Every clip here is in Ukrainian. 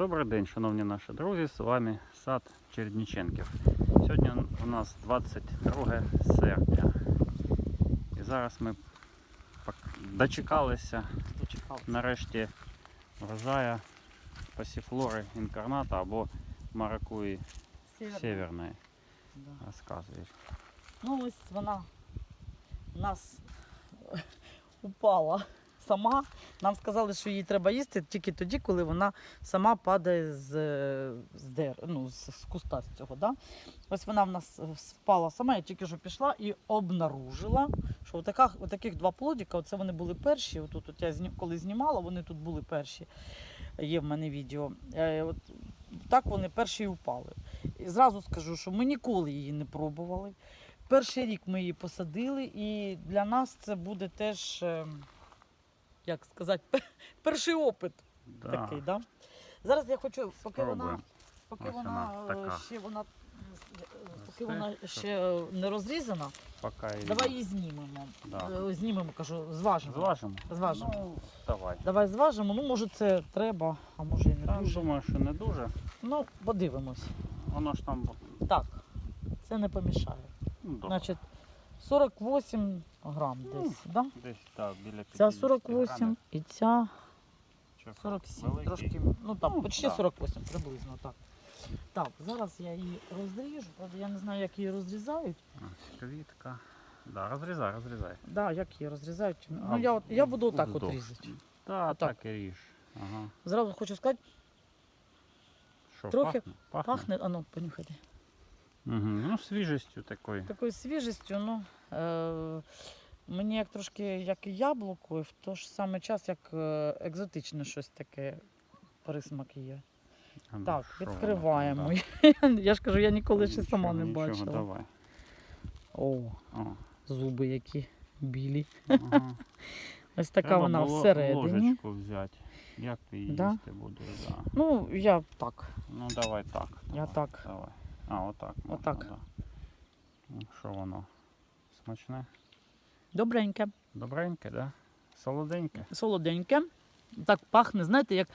Добрий день, шановні наші друзі. З вами сад Чередніченків. Сьогодні у нас 22 серпня. І зараз ми дочекалися нарешті врожая пасіфлори інкарната або маракуї северної. Розказуєш. Ну ось вона у нас упала сама. Нам сказали, що її треба їсти тільки тоді, коли вона сама падає з, з, дер, ну, з, з куста з цього. Да? Ось вона в нас е, впала сама, я тільки що пішла і обнаружила, що отаках, отаких два плодика, оце вони були перші. Отут, от я коли знімала, вони тут були перші. Є в мене відео. Е, от, так вони перші і впали. І зразу скажу, що ми ніколи її не пробували. Перший рік ми її посадили, і для нас це буде теж, е, як сказати, перший опит Да. такий. Да? Зараз я хочу, поки вона, поки Ось вона, вона е, ще вона. Поки вона ще е, не розрізана, Поки її- давай її знімемо. Да. Е, Знімемо, кажу, зважимо. Зважимо? Зважимо. Ну, давай. Давай зважимо. Ну, може, це треба, а може і не Та, дуже. думаю, що не дуже. Ну, подивимось. Воно ж там Так, це не помішає. ну, добре. Значить, 48 грам Ну, десь, да? Десь так, біля 50 Ця 48 грамів. і ця Чи 47. великий? Трошки, ну так, Ну, почти да. 48 приблизно так. Так, зараз я її розріжу, правда, я не знаю, як її розрізають. Ось Квітка. Да, розрізай, розрізай. Да, як її розрізають. Ну, А, я, от, я буду отак от вздовж. різати. Та, Отак. так і ріж. Ага. Зразу хочу сказати, Що, Трохи пахне? Пахне. пахне, а ну, понюхайте. Угу. Ну, свіжістю такою. Такою свіжістю, ну, е, мені як трошки як і яблуко, і в той ж самий час як е, екзотичне щось таке присмак є. А, ну, Так, воно відкриваємо. да. Я ж кажу, я ніколи ще сама не Нічого, бачила. Давай. О, О, зуби які білі. ага. Ось така Треба вона було всередині. ложечку взяти. Як ти її Да? їсти будеш? Да. Ну, я так. Ну, давай так. Я давай, так. Давай. А, отак. можна, Отак. Да. Ну, Що воно? Смачне? Добреньке, Добреньке, да? Солоденьке? солоденьке. Так пахне, знаєте, як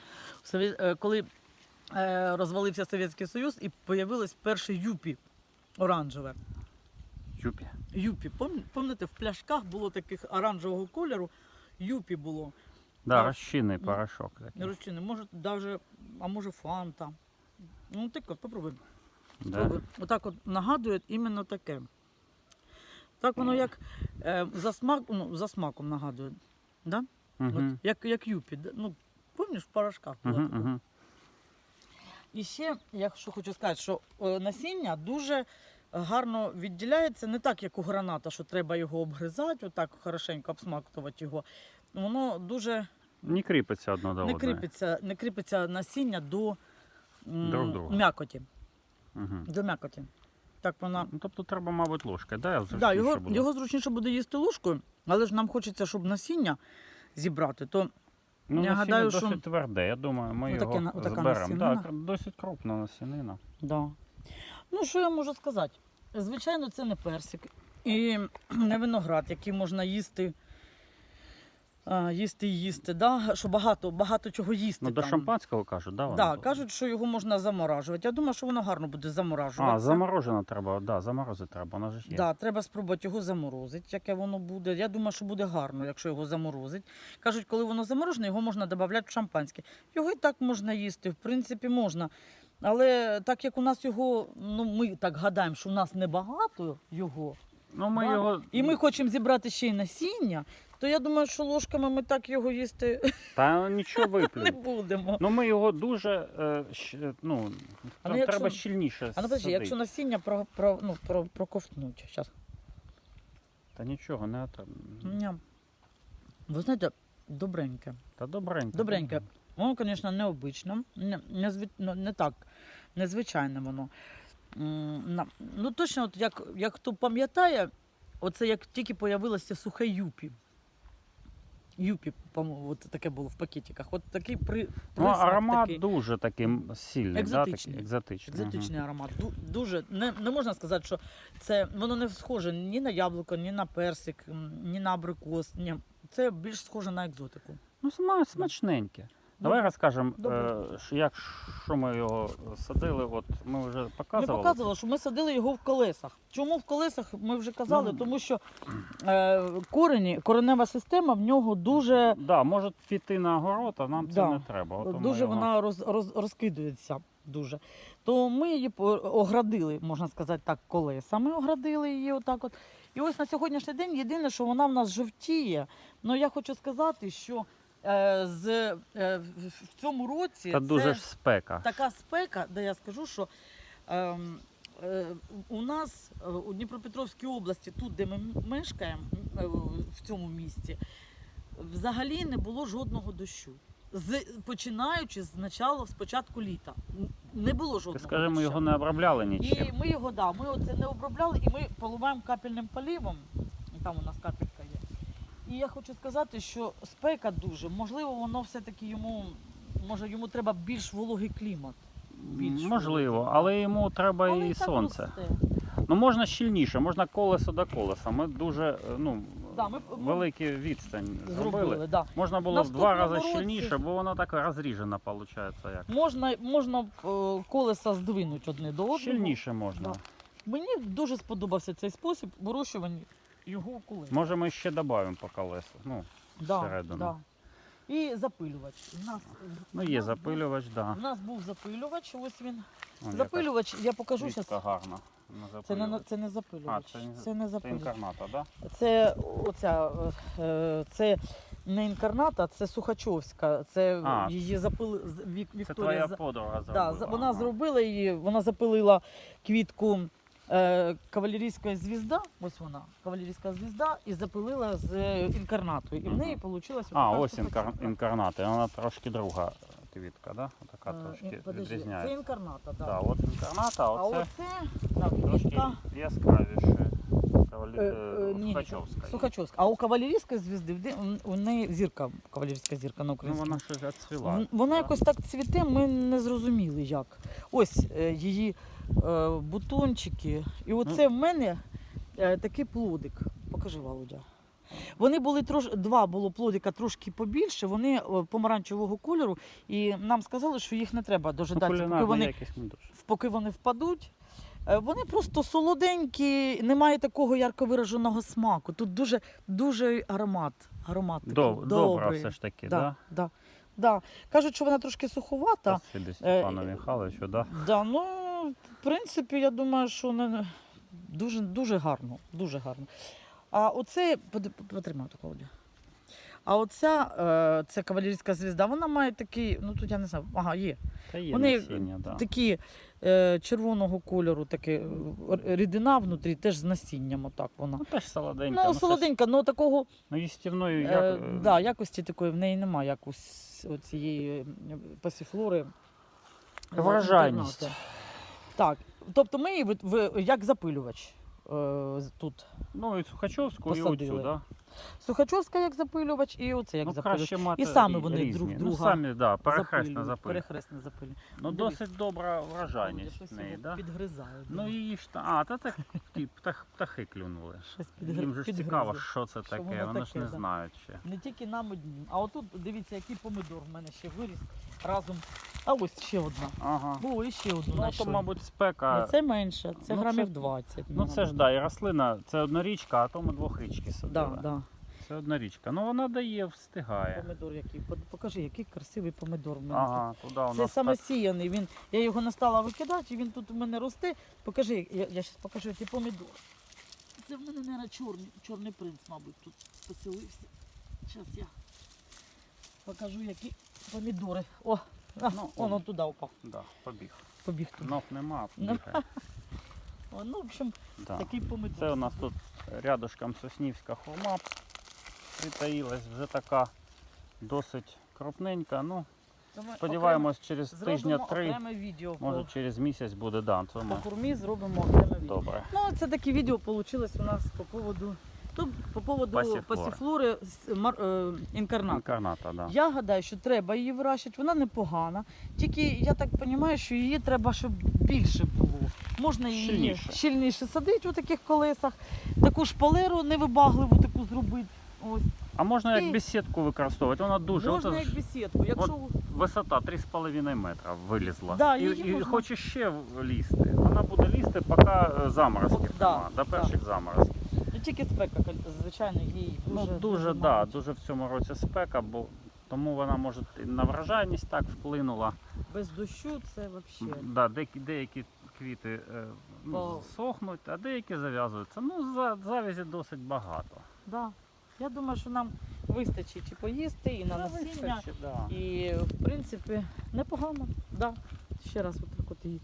е, коли е, розвалився Совєтський Союз і появилось перше юпі оранжеве. Юпі. Юпі. Пам- Пам'ятаєте, в пляшках було таких оранжевого кольору. Юпі було. Да, розчинний порошок. Такий. Не може даже, а може фанта. Ну так от, попробуй. Да? Отак от нагадує іменно таке. Так воно як е, за, смак, ну, за смаком нагадує. Да? Угу. От, як, як юпі. да? Ну, пам'ятаєш, в порошках було Угу, угу. І ще я що хочу сказати, що е, насіння дуже гарно відділяється, не так, як у граната, що треба його обгризати, отак хорошенько обсмактувати його. Воно дуже Не кріпиться одно до не одної. кріпиться, не кріпиться насіння до м, м'якоті. Угу. До м'якоті. Так вона. Ну, тобто треба, мабуть, ложкою, да? Да, його, буде. його зручніше буде їсти ложкою, але ж нам хочеться, щоб насіння зібрати, то Ну, я насіння гадаю, досить що- тверде, я думаю, ми Отаке його отака зберемо. насінина. Так, досить крупна насінина. Да. Ну, що я можу сказати? Звичайно, це не персик і не виноград, який можна їсти. А, Їсти і їсти, да? що багато, багато чого їсти. Ну, до там. шампанського кажуть, да? воно Да, тут? кажуть, що його можна заморажувати. Я думаю, що воно гарно буде А, заморожено треба, да, заморозити треба, воно ж є. Да, треба спробувати його заморозити, яке воно буде. Я думаю, що буде гарно, якщо його заморозить. Кажуть, коли воно заморожене, його можна додати в шампанське. Його і так можна їсти, в принципі, можна. Але так як у нас його, ну ми так гадаємо, що у нас небагато його, Ну, ми Да. його... і ми хочемо зібрати ще й насіння, то я думаю, що ложками ми так його їсти Та нічого не виплюнь. будемо. Ну, ми його дуже, е, щ- ну, А ну, там якщо- треба щільніше А ну подожди, садити. якщо насіння про, про, ну, про, проковтнуть. Щас. Та нічого, не треба. Ням. Ви знаєте, добреньке. Та добренько. Добреньке. Воно, звісно, необично, не, не, зві- ну, не так, незвичайне воно. Ну, точно, от як, як хто пам'ятає, оце як тільки появилося сухе юпі. Юпі, по-моєму, от таке було в пакетиках. От такий при, Ну, аромат такий. дуже такий сильний, Екзотичний. Да, екзотичний. Екзотичний аромат. Ду- Дуже не, не можна сказати, що це воно не схоже ні на яблуко, ні на персик, ні на абрикос. Ні. Це більш схоже на екзотику. Ну, сма- смачненьке. Давай Добре. розкажемо, е, що- як що ми його садили. От ми вже Ми показували. показували, що ми садили його в колесах. Чому в колесах? Ми вже казали, Ну, тому що е, корені, коренева система в нього дуже, Да, може піти на город, а нам це Да. не треба. Ми дуже його- вона роз, роз, розкидується. Дуже. То ми її по- оградили, можна сказати так, колесами оградили її отак от. І ось на сьогоднішній день єдине, що вона в нас жовтіє. Ну я хочу сказати, що е, з, е, в- цьому році Та це дуже ж спека. така спека, де я скажу, що ем, е, у нас е, у Дніпропетровській області, тут, де ми мешкаємо, е, в цьому місті, взагалі не було жодного дощу. З, починаючи з начала, з початку літа. Н- Не було Ти жодного скажи, ми дощу. його не обробляли І ми його, да, ми оце не обробляли, і ми поливаємо капельним полівом. Там у нас капелька є. І я хочу сказати, що спека дуже, можливо, воно все-таки йому, може, йому треба більш вологий клімат. більш Можливо, вологий, але йому треба Але і так сонце. росте. Ну можна щільніше, можна колесо до колеса. Ми дуже е, ну, Да, ми- велику відстань зробили. Зробили, да. Можна було в два Наступному рази році- щільніше, бо воно так розріжена, виходить. Як. Можна, можна е, колеса здвинути одне до одного. Щільніше можна. Да. Мені дуже сподобався цей спосіб вирощування його колес. Може ми ще додаємо по колесу. Ну, Да, всередину. да. І запилювач. У нас, ну є нас запилювач, так. Да. У нас був запилювач, ось він. Вон Запилювач, я покажу зараз. гарна. Це не, запилювач. це не запилювач. А, це не- це не Це інкарната, так? Да? Це оця, е, це не інкарната, це Сухачовська. Це А. її запили з- Вік, Це твоя подруга зробила. Да, вона ага. зробила її, вона запилила квітку е, кавалерійська звізда, ось вона, кавалерійська звізда, і запилила з інкарнату. І в неї вийшла А, ось інкар... інкарнати. Вона трошки друга квітка, да? Така Е, трошки Це інкарната, так. Да, от інкарната, а А оце оце так, трошки яскравіше. Сухачовська. Сухачовська. А у кавалерійської звізди у неї зірка, кавалерійська зірка на Ну вона ще зацвіла. Вона да? якось так цвіте, ми не зрозуміли як. Ось е, її е, бутончики. І оце в мене е, такий плодик. Покажи, Володя. Вони були трош... два було плодика трошки побільше, вони помаранчевого кольору, і нам сказали, що їх не треба Ну, дожидатися, поки вони, поки вони впадуть. Е, Вони просто солоденькі, немає такого ярко вираженого смаку. Тут дуже, дуже аромат. аромат такий Доб... Добра все ж таки, Да, да? да, да. Кажуть, що вона трошки суховата. Е, Степану Михайловичу, да? Да, ну, в принципі, я думаю, що не, дуже, дуже гарно. Дуже гарно. А оце, таку Оля. А оця, е, це кавалерійська звізда, вона має такий, ну тут я не знаю, ага, є. Та є Вони насіння, да. Такі е, червоного кольору, таке е, рідина внутрі, теж з насінням, отак вона. Ну теж солоденька. Ну, щось- солоденька, ну такого Ну, їстівною, як... Е, е, да, якості такої в неї немає, як у цієї пасіфлори. е, Врожайність. інтернату. Так. Тобто ми її як запилювач е, тут. Ну, і Сухачовську, і оцю, да? Сухачовська як запилювач, і оце як ну, запилювач. мати І саме вони різні. друг Ну, друга самі, да, перехресна Запилюють. Перехресне запилюють. Ну, Дивись. досить добра врожайність Щось в неї, да? Підгризає. Ну, її ж, та- а, та так, птах, птахи клюнули. Щось підгри- Їм же ж цікаво, що це Що таке, воно вони ж не да. знають ще. Не тільки нам одним. А отут дивіться, який помидор в мене ще виріс разом. А ось ще одна. Ага. О, і ще одну Ну, то, знайшли. мабуть, спека. Ну, це менше, це Ну, грамів це- 20. Ну це ж да, і рослина, це однорічка, а то ми двохрічки садили. да, да. Це однорічка. Ну вона дає, встигає. Помидор який. Под- Покажи, який красивий помидор в мене. Ага, туди у. Це нас саме так. сіяний. Він, я його не стала викидати, і він тут у мене росте. Покажи, я, я зараз покажу, який помидор. Це в мене, мабуть, чорний, чорний принц, мабуть, тут поселився. Зараз я покажу, які помідори. О, а, Ну, воно он. туди. Да, побіг. Побіг туди. Ног нема, бігає. Ну, в общем, Да. такий помидор. Це у нас тут рядышком соснівська хурма притаїлась, вже така досить крупненька. Ну, сподіваємось, через тижня три, відео може по, через місяць буде, да, по ми хурмі зробимо окреме відео. добре. Ну, це таке відео вийшло у нас по поводу, то, по поводу Пасіфлори. пасіфлори з мар, е, інкарната. Інкарната, да. Я гадаю, що треба її вирощувати, вона непогана. Тільки я так розумію, що її треба, щоб більше було. Можна її Щільніше. щільніше садити у таких колесах, таку шпалеру невибагливу таку зробити. Ось. А можна І- як бесідку використовувати, вона дуже. можна ото як бесідку. Якщо висота 3,5 метра вилізла. Да, і, її і можна- хоче ще лізти. Вона буде лізти, поки е, заморозків От, да, нема, до да. перших заморозків. Тільки спека, звичайно, їй Ну дуже дуже, да, дуже в цьому році спека, бо тому вона може і на врожайність так вплинула. без дощу це взагалі. Да, деякі, деякі квіти е, ну, сохнуть, а деякі зав'язуються. Ну, за, завязі досить багато. Да. Я думаю, що нам вистачить і поїсти, і на насіння. вистачить, да. І в принципі непогано. Да. Ще раз отак от її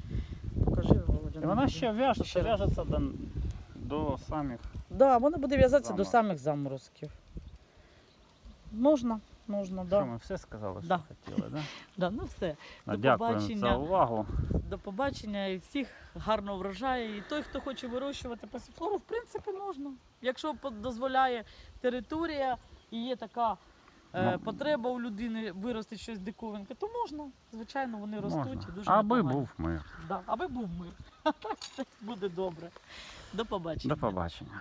покажи, Володя. І вона ще в'яжеться, Ще раз. в'яжеться до, до самих. Да, вона буде в'язатися до самих заморозків. Можна, можна, Що да. ми все сказали, що Да. хотіли, да? да. Ну все. Ну, До Дякуємо за побачення. увагу. До побачення і всіх гарного врожаю. І той, хто хоче вирощувати пасіфлору, в принципі, можна. Якщо по- дозволяє територія і є така е, Ну. потреба у людини вирости щось диковинке, то можна. Звичайно, вони ростуть Можна. і дуже Аби непогано. був мир. Да, аби був мир. Все буде добре. До побачення. До побачення.